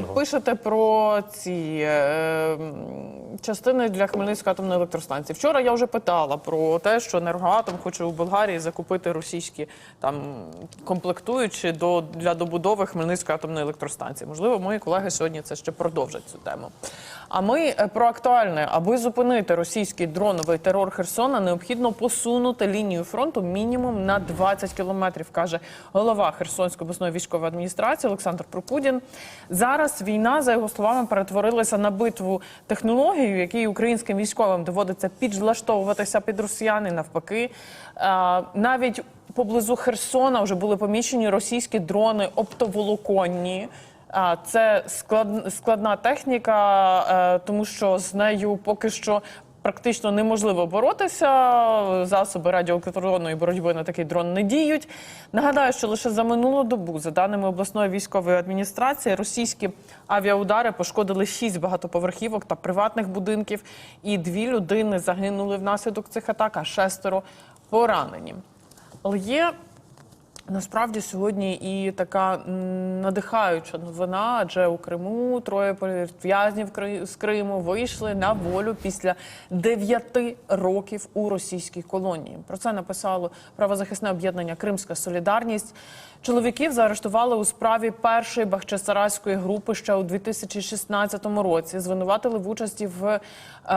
Прекрасного. пишете про ці е, частини для Хмельницької атомної електростанції. Вчора я вже питала про те, що енергоатом хоче у Болгарії закупити російські там комплектуючі до для добудови Хмельницької атомної електростанції. Можливо, мої колеги сьогодні це ще продовжать цю тему. А ми е, про актуальне, аби зупинити російський дроновий терор Херсона, необхідно посунути лінію фронту мінімум на 20 кілометрів, каже голова Херсонської обласної військової адміністрації Олександр Прокудін. Зараз війна, за його словами, перетворилася на битву технологію, якій українським військовим доводиться підлаштовуватися під росіян і навпаки. Е, Навіть поблизу Херсона вже були помічені російські дрони оптоволоконні. А, Це складна техніка, е, тому що з нею поки що практично неможливо боротися. Засоби радіоелектронної боротьби на такий дрон не діють. Нагадаю, що лише за минулу добу, за даними обласної військової адміністрації, російські авіаудари пошкодили шість багатоповерхівок та приватних будинків, і дві людини загинули внаслідок цих атак, а шестеро поранені. Але є Насправді сьогодні і така надихаюча новина, адже у Криму троє політв'язнів з Криму вийшли на волю після дев'яти років у російській колонії. Про це написало правозахисне об'єднання Кримська Солідарність. Чоловіків заарештували у справі першої бахчисарайської групи ще у 2016 році. Звинуватили в участі в е,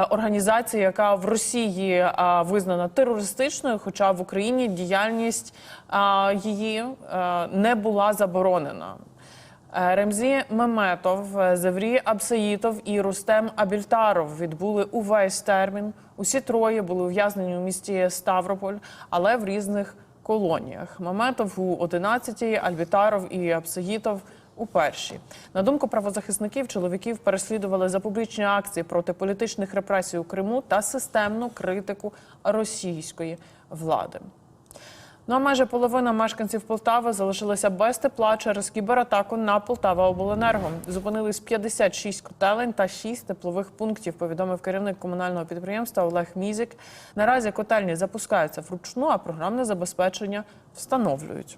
організації, яка в Росії визнана терористичною, хоча в Україні діяльність е, її е, не була заборонена. Е, Ремзі Меметов, е, Зеврі Абсаїтов і Рустем Абільтаров відбули увесь термін. Усі троє були ув'язнені у місті Ставрополь, але в різних колоніях. Меметов у 11-й, Альбітаров і Абсаїтов у першій. На думку правозахисників, чоловіків переслідували за публічні акції проти політичних репресій у Криму та системну критику російської влади. Ну а майже половина мешканців Полтави залишилася без тепла через кібератаку на Полтава Обленерго. Зупинились 56 котелень та 6 теплових пунктів. Повідомив керівник комунального підприємства Олег Мізік. Наразі котельні запускаються вручну, а програмне забезпечення встановлюють.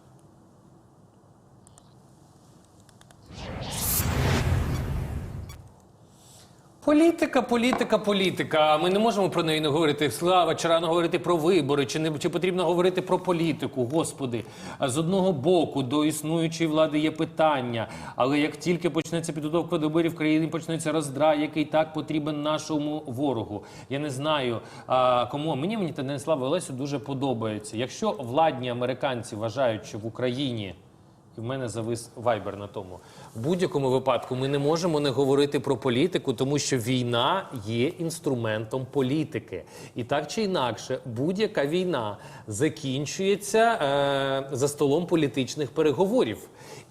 Політика, політика, політика. Ми не можемо про неї не говорити. Слава чи рано говорити про вибори, чи не чи потрібно говорити про політику? Господи, з одного боку до існуючої влади є питання, але як тільки почнеться підготовка до виборів в почнеться роздрай, який так потрібен нашому ворогу. Я не знаю а, кому мені мені Станіслав Олесю дуже подобається. Якщо владні американці вважають, що в Україні і в мене завис вайбер на тому. В будь-якому випадку ми не можемо не говорити про політику, тому що війна є інструментом політики. І так чи інакше, будь-яка війна закінчується е, за столом політичних переговорів.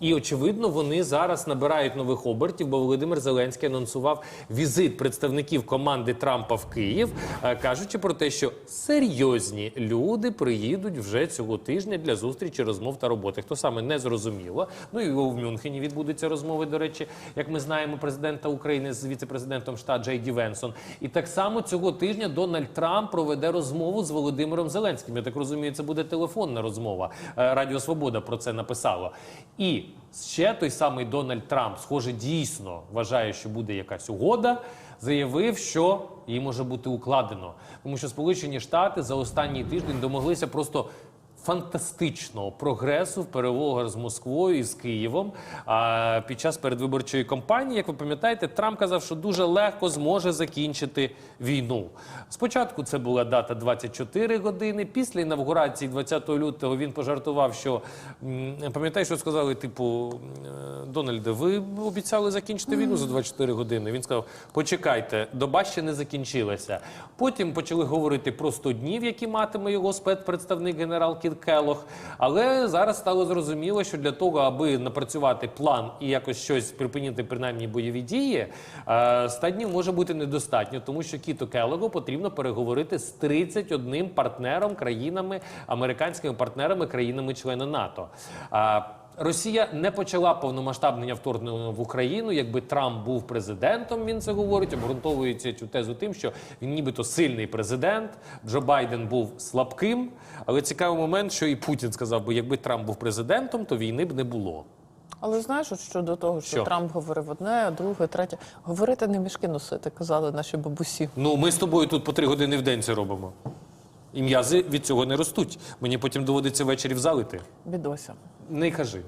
І очевидно, вони зараз набирають нових обертів, бо Володимир Зеленський анонсував візит представників команди Трампа в Київ, е, кажучи про те, що серйозні люди приїдуть вже цього тижня для зустрічі, розмов та роботи. Хто саме не зрозуміло. Ну і в Мюнхені відбудуться розмови. До речі, як ми знаємо, президента України з віце-президентом США Джей Ді Венсон. І так само цього тижня Дональд Трамп проведе розмову з Володимиром Зеленським. Я так розумію, це буде телефонна розмова. Е, Радіо Свобода про це написало. І ще той самий Дональд Трамп, схоже, дійсно вважає, що буде якась угода. Заявив, що її може бути укладено, тому що Сполучені Штати за останній тиждень домоглися просто фантастичного прогресу в переговорах з Москвою і з Києвом. А під час передвиборчої кампанії, як ви пам'ятаєте, Трамп казав, що дуже легко зможе закінчити війну. Спочатку це була дата 24 години. Після інавгурації 20 лютого він пожартував, що пам'ятаєш, що сказали, типу, е, Дональде, ви обіцяли закінчити війну за 24 години. Він сказав: почекайте, доба ще не закінчилася. Потім почали говорити про 100 днів, які матиме його спецпредставник генерал Кіт Келох. Але зараз стало зрозуміло, що для того, аби напрацювати план і якось щось припинити, принаймні бойові дії, е, 100 днів може бути недостатньо, тому що Кіту Келогу потрібно переговорити з 31 партнером країнами, американськими партнерами, країнами-члени НАТО. Росія не почала повномасштабне вторгнення в Україну, якби Трамп був президентом. Він це говорить, обґрунтовується цю тезу тим, що він нібито сильний президент. Джо Байден був слабким. Але цікавий момент, що і Путін сказав, би, якби Трамп був президентом, то війни б не було. Але знаєш, от щодо того, що, що Трамп говорив одне, друге, третє. Говорити не мішки носити, казали наші бабусі. Ну ми з тобою тут по три години в день це робимо. І м'язи від цього не ростуть. Мені потім доводиться ввечері в залити. Бідося. Не кажи.